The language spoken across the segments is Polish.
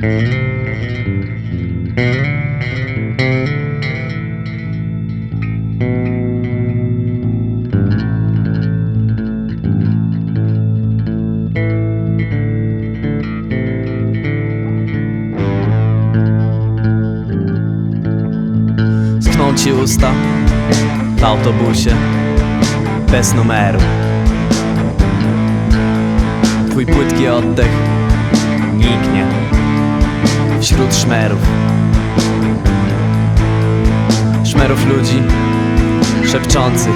Schną ci usta w autobusie bez numeru. Twój płytki oddech niknie wśród szmerów. Szmerów ludzi szepczących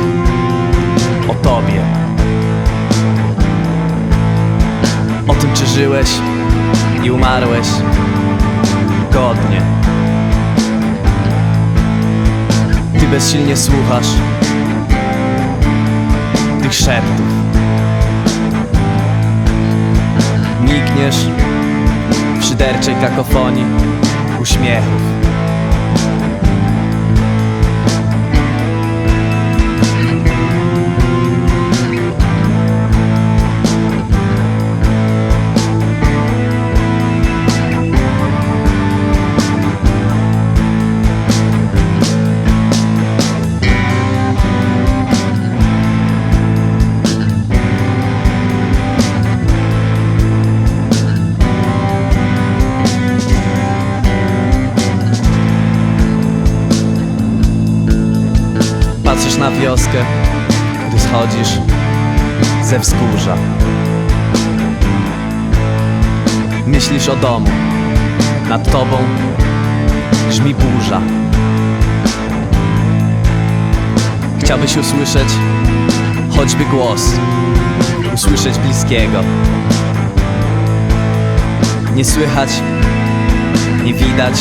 o tobie. O tym, czy żyłeś i umarłeś godnie. Ty bezsilnie słuchasz tych szeptów. Nikniesz szyderczej kakofonii uśmiechów. Patrzysz na wioskę, gdy schodzisz ze wzgórza. Myślisz o domu, nad tobą grzmi burza. Chciałbyś usłyszeć choćby głos, usłyszeć bliskiego. Nie słychać, nie widać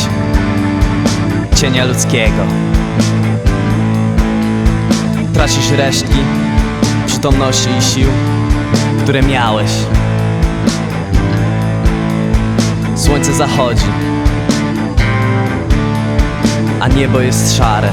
cienia ludzkiego. Tracisz resztki przytomności i sił, które miałeś. Słońce zachodzi, a niebo jest szare.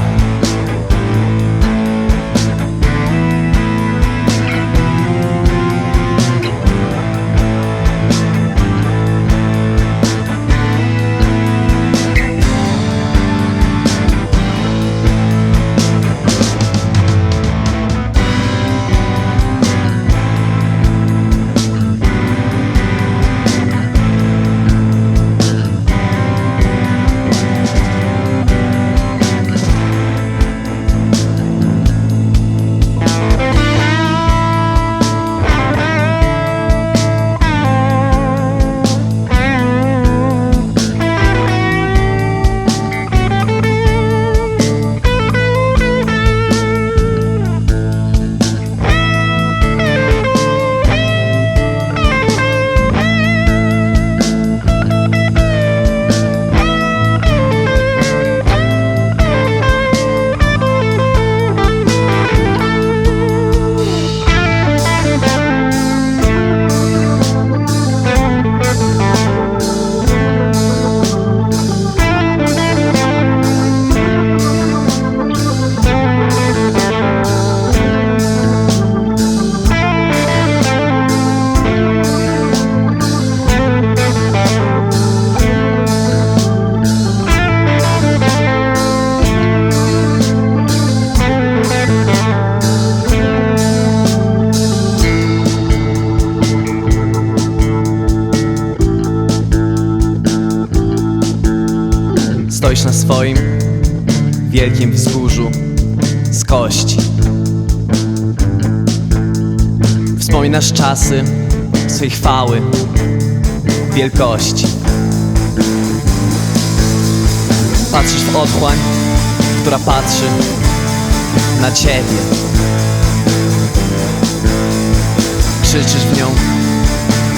Stoisz na swoim wielkim wzgórzu z kości. Wspominasz czasy swej chwały, wielkości. Patrzysz w otchłań, która patrzy na ciebie. Krzyczysz w nią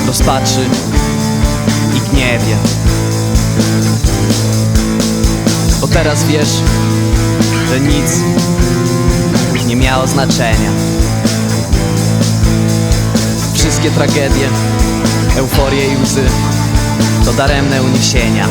rozpaczy i gniewie. Teraz wiesz, że nic nie miało znaczenia. Wszystkie tragedie, euforie i łzy to daremne uniesienia.